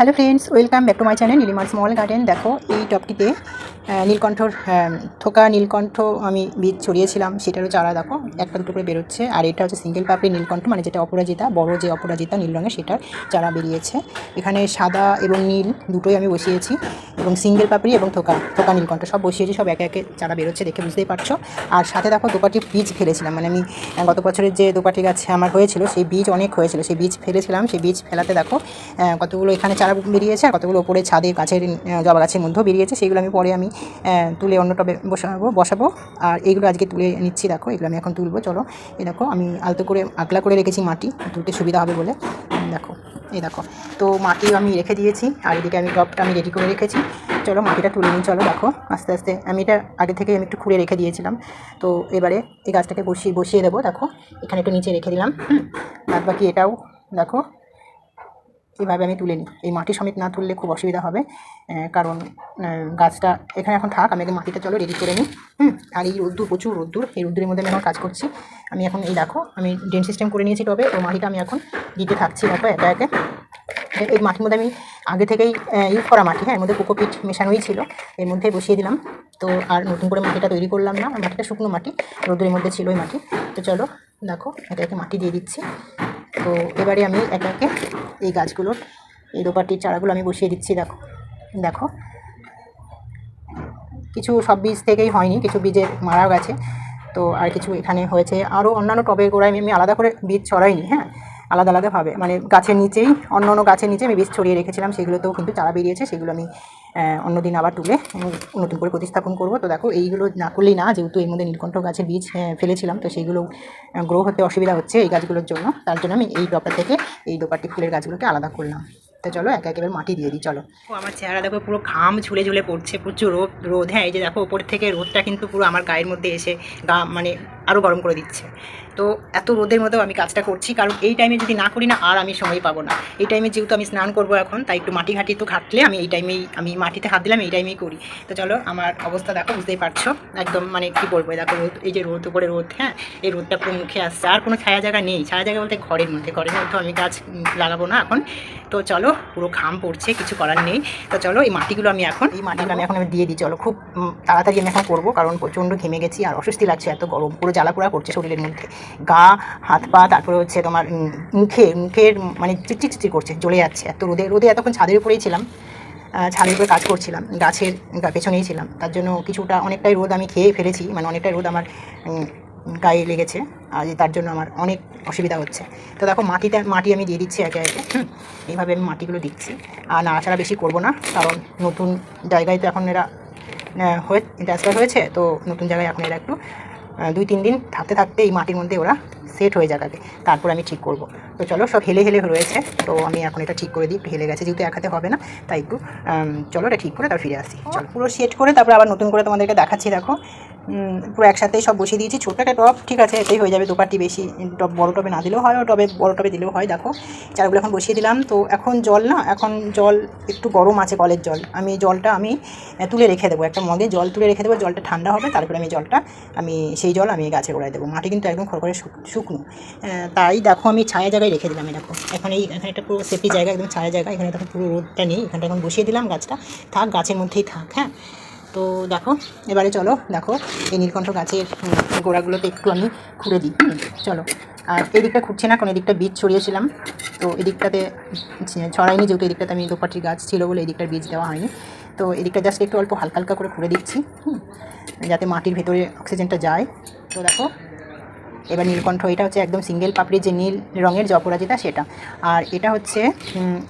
Hello friends welcome back to my channel নীলিমার small garden দেখো, এই টপটিতে নীলকণ্ঠর থোকা নীলকণ্ঠ আমি বীজ ছড়িয়েছিলাম সেটারও চারা দেখো, একটা দুটো করে বেরোচ্ছে। আর এটা হচ্ছে সিঙ্গেল পাপড়ি নীলকণ্ঠ মানে যেটা অপরাজিতা, বড় যে অপরাজিতা নীল রঙের, সেটার চারা বেরিয়েছে। এখানে সাদা এবং নীল দুটোই আমি বসিয়েছি, এবং সিঙ্গেল পাপড়ি এবং থোকা থোকা নীলকণ্ঠ সব বসিয়েছি, সব একে একে চারা বেরোচ্ছে দেখে বুঝতেই পারছ। আর সাথে দেখো দোপাটি বীজ ফেলেছিলাম মানে আমি গত বছরের যে দোপাটি গাছ আমার হয়েছিল, সেই বীজ অনেক হয়েছিল, সেই বীজ ফেলেছিলাম, সেই বীজ ফেলাতে দেখো কতগুলো এখানে চারা বেরিয়েছে আর কতগুলো ওপরে ছাদে গাছের জবা গাছের মধ্যেও বেরিয়েছে, সেগুলো আমি পরে আমি তুলে অন্য টবে বসাবো বসাবো। আর এইগুলো আজকে তুলে নিচ্ছি, দেখো, এগুলো আমি এখন তুলবো, চলো। এই দেখো, আমি আলতো করে আগলা করে রেখেছি মাটি তুলতে সুবিধা হবে বলে। দেখো, এই দেখো। তো মাটি আমি রেখে দিয়েছি, আর এদিকে আমি টবটা আমি রেডি করে রেখেছি। চলো, মাটিটা তুলে নিই, চলো, দেখো। আস্তে আস্তে, আমি এটা আগে থেকে আমি একটু খুঁড়ে রেখে দিয়েছিলাম। তো এবারে এই গাছটাকে বসিয়ে বসিয়ে দেবো, দেখো। এখানে একটু নিচে রেখে দিলাম বাদ বাকি এটাও, দেখো। এভাবে আমি তুলে নিই। এই মাটি সমেত না তুললে খুব অসুবিধা হবে কারণ গাছটা এখানে এখন থাক, আমি মাটিটা চলো রেডি করে নিই। হুম, আর এই রোদ্দুর, প্রচুর রোদ্দুর, এই রোদ্দুরের মধ্যে আমি এখন কাজ করছি। আমি এখন এই দেখো, আমি ড্রেন সিস্টেম করে নিয়েছি তবে তো মাটিটা আমি এখন দিতে থাকছি দেখো একা একে। এই মাটির মধ্যে আমি আগে থেকেই ইউজ করা মাটি হ্যাঁ এর মধ্যে কোকোপিট মেশানোই ছিল, এর মধ্যে বসিয়ে দিলাম। তো আর নতুন করে মাটিটা তৈরি করলাম না মাটিটা শুকনো মাটি, রোদ্দুরের মধ্যে ছিল ওই মাটি। তো চলো, দেখো, একে একে মাটি দিয়ে দিচ্ছি। তো এবারে আমি একে একে এই গাছগুলোর, এই দোপাটির চারাগুলো আমি বসিয়ে দিচ্ছি, দেখো দেখো। কিছু সব বীজ থেকেই হয়নি, কিছু বীজের মারাও গেছে। তো আর কিছু এখানে হয়েছে। আরও অন্যান্য টবের গোড়ায় আমি আলাদা করে বীজ ছড়াইনি হ্যাঁ? আলাদা আলাদাভাবে মানে গাছের নিচেই, অন্য অন্য গাছের নিচে আমি বীজ ছড়িয়ে রেখেছিলাম, সেগুলোতেও কিন্তু চারা বেরিয়েছে, সেগুলো আমি অন্যদিন আবার তুলে নতুন করে প্রতিস্থাপন করব। তো দেখো, এইগুলো না করলেই না, যেহেতু এর মধ্যে নীলকণ্ঠ গাছের বীজ ফেলেছিলাম, তো সেইগুলো গ্রো হতে অসুবিধা হচ্ছে এই গাছগুলোর জন্য। তার জন্য আমি এই ডপা থেকে এই দোপাটি ফুলের গাছগুলোকে আলাদা করলাম। তো চলো, একে একেবারে মাটি দিয়ে দিই, চলো। ও, আমার চেহারা দেখো পুরো ঘাম ঝুলে ঝুলে পড়ছে, প্রচুর রোদ রোদ হ্যাঁ এই যে দেখো ওপর থেকে রোদটা কিন্তু পুরো আমার গায়ের মধ্যে এসে গা মানে আরও গরম করে দিচ্ছে। তো এত রোদের মধ্যেও আমি কাজটা করছি, কারণ এই টাইমে যদি না করি না, আর আমি সময় পাবো না। এই টাইমে যেহেতু আমি স্নান করব এখন, তাই একটু মাটি ঘাটি তো ঘাটলে আমি এই টাইমেই আমি মাটিতে হাত দিলাম, এই টাইমেই করি। তো চলো, আমার অবস্থা দেখো, বুঝতেই পারছ? একদম মানে কি বলব দেখো রোদ, এই যে রোদ, উপরে রোদ হ্যাঁ? এই রোদটা পুরো মুখে আসছে। আর কোনো ছায়া জায়গা নেই। ছায়া জায়গা বলতে ঘরের মধ্যে ঘরের মধ্যে আমি গাছ লাগাবো না এখন। তো চলো, পুরো ঘাম পড়ছে, কিছু করার নেই। তো চলো, এই মাটিগুলো আমি এখন, এই মাটিগুলো আমি এখন আমি দিয়ে দিই। চলো, খুব তাড়াতাড়ি আমি এখন করব, কারণ প্রচণ্ড ঘেমে গেছি, আর অস্বস্তি লাগছে, এত গরম, পুরো জ্বালাপোড়া করছে শরীরের মধ্যে। গা, হাত, পা, তারপরে হচ্ছে তোমার মুখে, মুখের মানে চিটচিট চিটচিট করছে, জ্বলে যাচ্ছে এত রোদে। রোদে এতক্ষণ ছাদের উপরেই ছিলাম ছাদের উপরে কাজ করছিলাম, গাছের পেছনেই ছিলাম। তার জন্য কিছুটা অনেকটাই রোদ আমি খেয়ে ফেলেছি মানে অনেকটাই রোদ আমার গায়ে লেগেছে, আর তার জন্য আমার অনেক অসুবিধা হচ্ছে। তো দেখো মাটিতে মাটি আমি দিয়ে দিচ্ছি একে একে এইভাবে আমি মাটিগুলো দিচ্ছি। আর নাড়াচাড়া বেশি করব না, কারণ নতুন জায়গায় তো এখন এরা হয়ে ট্রান্সফার হয়েছে, তো নতুন জায়গায় এখন এরা একটু দুই তিন দিন থাকতে থাকতে এই মাটির মধ্যে ওরা সেট হয়ে যাবে তারপর আমি ঠিক করব। তো চলো, সব হেলে হেলে রয়েছে। তো আমি এখন এটা ঠিক করে দিই। হেলে গেছে যেহেতু এক হাতে হবে না, তাই একটু চলো এটা ঠিক করে তারপর ফিরে আসি। চলো, পুরো সেট করে তারপর আবার নতুন করে তোমাদেরকে দেখাচ্ছি, দেখো। পুরো একসাথেই সব বসিয়ে দিয়েছি। ছোটো একটা টব, ঠিক আছে এটাই হয়ে যাবে দুপাটি বেশি। টপ বড় টবে না দিলেও হয়, টবে, বড় টবে দিলেও হয়, দেখো। চারগুলো এখন বসিয়ে দিলাম। তো এখন জল না, এখন জল একটু গরম আছে কলের জল। আমি জলটা আমি তুলে রেখে দেবো। একটা মগে জল তুলে রেখে দেবো, জলটা ঠান্ডা হবে, তারপরে আমি জলটা, আমি সেই জল আমি গাছে গোড়ায় দেবো। মাটি কিন্তু একদম খড়খড়ে শুক- শুকনো তাই দেখো আমি ছায়া জায়গায় রেখে দিলাম দেখো। এখন এই এখানে একটা পুরো সেফটি জায়গা একদম ছায়া জায়গা। এখানে দেখো পুরো রোদটা নেই। এখানটা এখন বসিয়ে দিলাম গাছটা। থাক গাছের মধ্যেই থাক হ্যাঁ। তো দেখো এবারে চলো দেখো এই নীলকণ্ঠ গাছের গোড়াগুলোতে একটু আমি খুঁড়ে দিই। চলো। আর এই দিকটা খুঁড়ছে না কারণ এদিকটা বীজ ছড়িয়েছিলাম। তো এদিকটাতে ছড়াইনি যেহেতু এদিকটাতে আমি দোপাটির গাছ ছিল বলে এদিকটার বীজ দেওয়া হয়নি। তো এদিকটা জাস্ট একটু অল্প হালকা হালকা করে খুঁড়ে দিচ্ছি হুম, যাতে মাটির ভেতরে অক্সিজেনটা যায়। তো দেখো এবার নীলকণ্ঠ, এটা হচ্ছে একদম সিঙ্গেল পাপড়ি, যে নীল রঙের যে অপরাজিতা সেটা। আর এটা হচ্ছে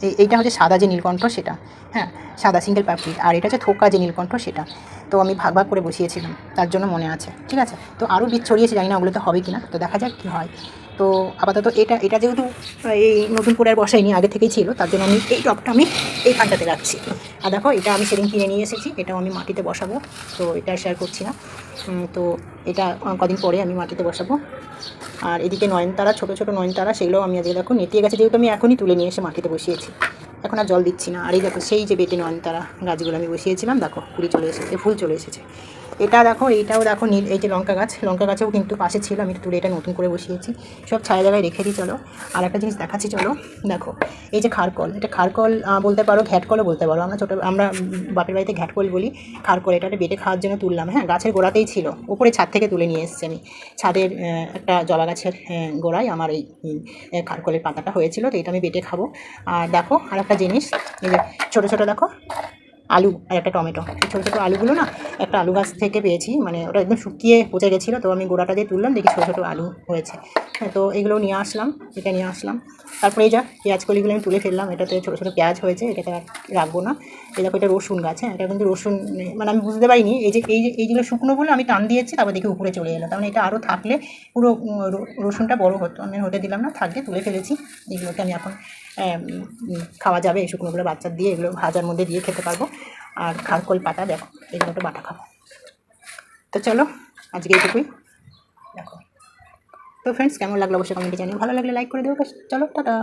এই- এইটা হচ্ছে সাদা যে নীলকণ্ঠ, সেটা। হ্যাঁ সাদা সিঙ্গেল পাপড়ি। আর এটা হচ্ছে থোকা যে নীলকণ্ঠ, সেটা। তো আমি ভাগ ভাগ করে বসিয়েছিলাম, তার জন্য মনে আছে। ঠিক আছে? তো আরও বীজ ছড়িয়েছি, জানি না ওগুলো তো হবে কিনা, তো দেখা যাক কী হয়। তো আপাতত এটা এটা যেহেতু এই নতুন করে আর বসাইনি আগে থেকেই ছিল, তার জন্য আমি এই টপটা আমি এই এইখানটাতে রাখছি। আর দেখো, এটা আমি সেদিন কিনে নিয়ে এসেছি, এটাও আমি মাটিতে বসাবো, তো এটা শেয়ার করছি না। তো এটা কদিন পরে আমি মাটিতে বসাবো। আর এদিকে নয়নতারা, ছোটো ছোটো নয়নতারা, সেগুলোও আমি আজকে দেখো নেতিয়ে গেছে, যেহেতু আমি এখনই তুলে নিয়ে এসে মাটিতে বসিয়েছি। এখন আর জল দিচ্ছি না। আর এই দেখো, সেই যে বেটে নয়নতারা গাছগুলো আমি বসিয়েছিলাম, দেখো, কুড়ি চলে এসেছে, ফুল চলে এসেছে। এটা দেখো, এইটাও দেখো নীল, এই যে লঙ্কা গাছ, লঙ্কা গাছেও কিন্তু পাশে ছিল, আমি তুলে এটা নতুন করে বসিয়েছি। সব ছায়া জায়গায় রেখে দিই, চলো। আর একটা জিনিস দেখাচ্ছি, চলো, দেখো, এই যে খারকল, এটা খারকল বলতে পারো ঘ্যাটকলও বলতে পারো। আমরা ছোটো, আমরা বাপের বাড়িতে ঘ্যাটকল বলি, খারকল, এটা বেটে খাওয়ার জন্য তুললাম হ্যাঁ গাছের গোড়াতেই ছিল, উপরে ছাদ থেকে তুলে নিয়ে এসেছি আমি। ছাদের একটা জবা গাছের গোড়ায় আমার এই খারকলের পাতাটা হয়েছিল, তো এটা আমি বেটে খাব। আর দেখো আর একটা জিনিস, এই যে ছোটো ছোটো দেখো, আলু আর একটা টমেটো। এই ছোটো ছোটো আলুগুলো না একটা আলু গাছ থেকে পেয়েছি মানে ওটা একদম শুকিয়ে পচে গেছিল তো আমি গোড়াটা দিয়ে তুললাম দেখি ছোটো ছোটো আলু হয়েছে। হ্যাঁ, তো এগুলো নিয়ে আসলাম এটা নিয়ে আসলাম। তারপরে এই যা পেঁয়াজ কলিগুলো আমি তুলে ফেললাম এটাতে ছোটো ছোটো পেঁয়াজ হয়েছে এটাতে আর রাখব না। এই দেখো এটা রসুন গাছ হ্যাঁ এটা কিন্তু রসুন মানে আমি বুঝতে পারিনি এই যে এই যে এইগুলো শুকনোগুলো আমি টান দিয়েছি তারপর দেখি উপরে চলে এলো। তার মানে এটা আরও থাকলে পুরো রসুনটা বড় হতো। আমি হতে দিলাম না থাকলে তুলে ফেলেছি। এগুলোকে আমি এখন খাওয়া যাবে এই শুকনোগুলো বাচ্চার দিয়ে এগুলো ভাজার মধ্যে দিয়ে খেতে পারব। আর খারকোল পাতা, দেখো এগুলো তো বাটা খাব। তো চলো, আজকে এইটুকুই। দেখো। তো ফ্রেন্ডস কেমন লাগল অবশ্যই কমেন্টে জানিয়ে ভালো লাগলে লাইক করে দেবো চলো, টাটা।